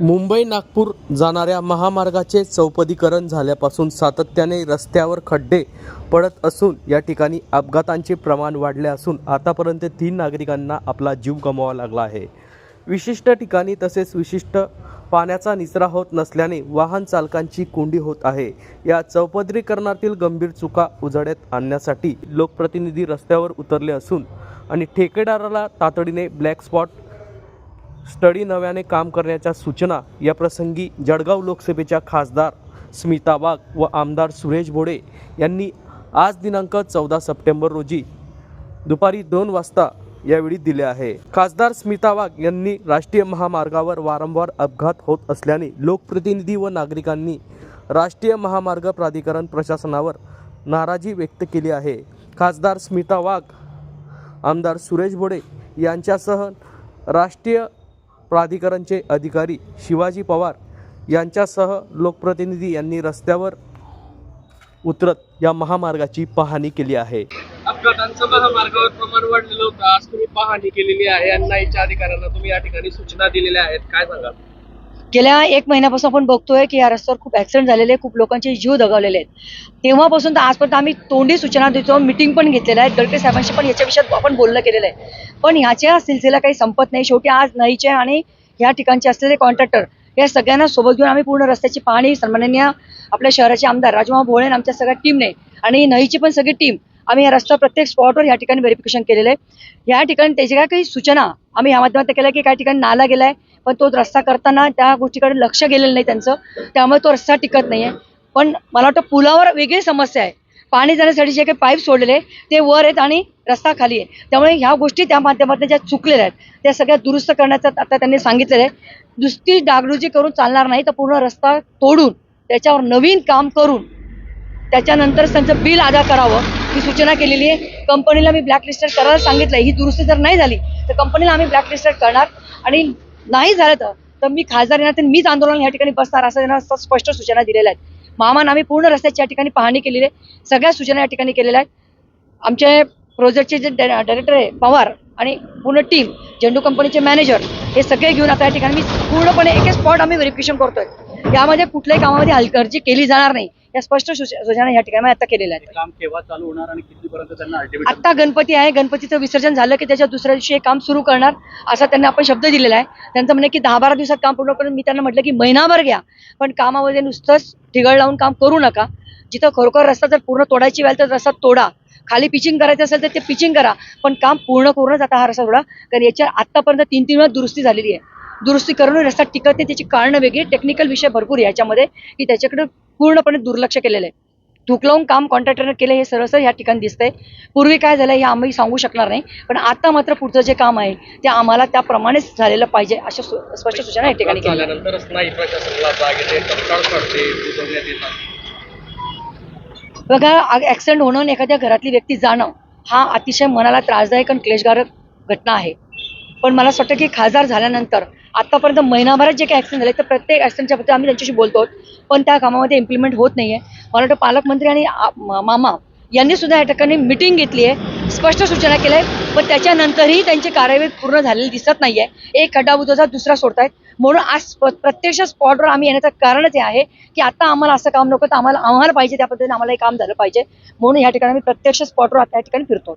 मुंबई नागपूर जाणाऱ्या महामार्गाचे चौपदीकरण झाल्यापासून सातत्याने रस्त्यावर खड्डे पडत असून या ठिकाणी अपघातांचे प्रमाण वाढले असून आतापर्यंत तीन नागरिकांना आपला जीव गमवावा लागला आहे. विशिष्ट ठिकाणी तसेच विशिष्ट पाण्याचा निचरा होत नसल्याने वाहन चालकांची कोंडी होत आहे. या चौपदरीकरणातील गंभीर चुका उजाड्यात आणण्यासाठी लोकप्रतिनिधी रस्त्यावर उतरले असून आणि ठेकेदाराला तातडीने ब्लॅक स्पॉट स्टडी नव्याने काम करण्याच्या सूचना या प्रसंगी जळगाव लोकसभेच्या खासदार स्मिता वाघ व आमदार सुरेश भोडे यांनी आज दिनांक चौदा सप्टेंबर रोजी दुपारी दोन वाजता यावेळी दिले आहे. खासदार स्मिता वाघ यांनी राष्ट्रीय महामार्गावर वारंवार अपघात होत असल्याने लोकप्रतिनिधी व नागरिकांनी राष्ट्रीय महामार्ग प्राधिकरण प्रशासनावर नाराजी व्यक्त केली आहे. खासदार स्मिता वाघ आमदार सुरेश भोडे यांच्यासह राष्ट्रीय प्राधिकरणचे अधिकारी शिवाजी पवार यांच्यासह लोकप्रतिनिधी यांनी रस्त्यावर उतरत या महामार्गाची पाहणी केली आहे. अपघातांचं महामार्गावर प्रमाण वाढलेलं होतं आज तुम्ही पाहणी केलेली आहे. आणि अधिकाऱ्यांना तुम्ही या ठिकाणी सूचना दिलेल्या आहेत. काय सांगाल? गेल्या एक महिन्यापासून आपण बघतोय की या रस्त्यावर खूप ऍक्सिडेंट झालेले आहेत, खूप लोकांचे जीव दगावलेले आहेत. तेव्हापासून तर आजपर्यंत आम्ही तोंडी सूचना देतो. मिटिंग पण घेतलेल्या आहेत गडकरी साहेबांशी पण याच्या विषयात आपण बोलणं केलेलं आहे. पण ह्याच्या सिलसिला काही संपत नाही. शेवटी आज नईचे आणि ह्या ठिकाणचे असलेले कॉन्ट्रॅक्टर या सगळ्यांना सोबत घेऊन आम्ही पूर्ण रस्त्याची पाहणी सन्माननीय आपल्या शहराचे आमदार राजमा भोळे आणि आमच्या सगळ्या टीमने आणि नईची पण सगळी टीम आम्ही या रस्ता प्रत्येक स्पॉटवर या ठिकाणी व्हेरिफिकेशन केलेलं आहे. या ठिकाणी त्याच्या काय काही सूचना आम्ही या माध्यमात केल्या की काही ठिकाणी नाला गेलाय पण तो रस्ता करताना त्या गोष्टीकडे लक्ष गेलेलं नाही त्यांचं. त्यामुळे तो रस्ता टिकत नाही पण मला वाटतं पुलावर वेगळी समस्या आहे. पाणी जाण्यासाठी जे काही पाईप सोडलेले ते वर आहेत आणि रस्ता खाली आहे. त्यामुळे ह्या गोष्टी त्या माध्यमातून ज्या चुकलेल्या आहेत त्या सगळ्या दुरुस्त करण्याचं आता त्यांनी सांगितलेलं आहे. नुसती डागडुजी करून चालणार नाही तर पूर्ण रस्ता तोडून त्याच्यावर नवीन काम करून त्याच्यानंतरच त्यांचं बिल अदा करावं ही सूचना केलेली आहे. कंपनीला मी ब्लॅकलिस्टेड करायला सांगितलं ही दुरुस्ती जर नाही झाली तर कंपनीला आम्ही ब्लॅकलिस्टेड करणार. आणि नाही झालं तर तर मी खासदार येणार मीच आंदोलन या ठिकाणी बसणार असं त्यांना स्पष्ट सूचना दिलेल्या आहेत. मामान आम्ही पूर्ण रस्त्याची या ठिकाणी पाहणी केलेली आहे. सगळ्या सूचना या ठिकाणी केलेल्या आहेत. आमचे प्रोजेक्टचे जे डायरेक्टर आहे पवार आणि पूर्ण टीम झेंडू कंपनीचे मॅनेजर हे सगळे घेऊन आता या ठिकाणी मी पूर्णपणे एक एक स्पॉट आम्ही व्हेरिफिकेशन करतोय. यामध्ये कुठल्याही कामामध्ये हलगर्जी केली जाणार नाही. या स्पष्ट सूच- सूचना या ठिकाणी आता केलेल्या आहेत. काम केव्हा चालू होणार आणि कितीपर्यंत त्यांना आत्ता गणपती आहे गणपतीचं विसर्जन झालं की त्याच्या दुसऱ्या दिवशी हे काम सुरू करणार असा त्यांना आपण शब्द दिलेला आहे. त्यांचं म्हणणं की दहा बारा दिवसात काम पूर्ण करून मी त्यांना म्हटलं की महिनाभर घ्या पण कामामध्ये नुसतंच ठिगळ लावून काम करू नका. जिथं खरोखर रस्ता जर पूर्ण तोडायची वेळ तर रस्ता तोडा. खाली पिचिंग करायचं असेल तर ते पिचिंग करा पण काम पूर्ण करूनच आता हा रस्ता तोडा कारण याच्या आत्तापर्यंत तीन तीन वेळा दुरुस्ती झालेली आहे. दुरुस्ती करून रस्ता टिकत नाही त्याची कारणं वेगळी टेक्निकल विषय भरपूर आहे याच्यामध्ये की त्याच्याकडे पूर्णपणे दुर्लक्ष केलेलं आहे. धूक लावून काम कॉन्ट्रॅक्टरने केले हे सरळ या ठिकाणी दिसतंय. पूर्वी काय झालं हे आम्ही सांगू शकणार नाही पण आता मात्र पुढचं जे काम आहे ते आम्हाला त्याप्रमाणेच झालेलं पाहिजे अशा स्पष्ट सूचना या ठिकाणी बघा ऍक्सिडेंट होणं आणि एखाद्या घरातली व्यक्ती जाणं हा अतिशय मनाला त्रासदायक आणि क्लेशकारक घटना आहे. पण मला असं वाटतं की खासदार झाल्यानंतर आतापर्यंत महिनाभरात जे काही ऍक्सिडेंट झाले तर प्रत्येक ऍक्सिडेंटच्या बाबतीत आम्ही त्यांच्याशी बोलतो पण त्या कामामध्ये इम्प्लिमेंट होत नाही आहे मला वाटतं पालकमंत्री आणि मामा यांनी सुद्धा या ठिकाणी मिटिंग घेतली आहे. स्पष्ट सूचना केल्या आहेत. पण त्याच्यानंतरही त्यांची कार्यवाही पूर्ण झालेली दिसत नाहीये. एक खड्डा बुजवता दुसरा सोडतायत. म्हणून आज प्रत्यक्ष स्पॉटवर आम्ही येण्याचं कारणच हे आहे की आता आम्हाला असं काम नको तर आम्हाला आम्हाला पाहिजे त्या पद्धतीने आम्हाला हे काम झालं पाहिजे. म्हणून या ठिकाणी आम्ही प्रत्यक्ष स्पॉटवर आता या ठिकाणी फिरतो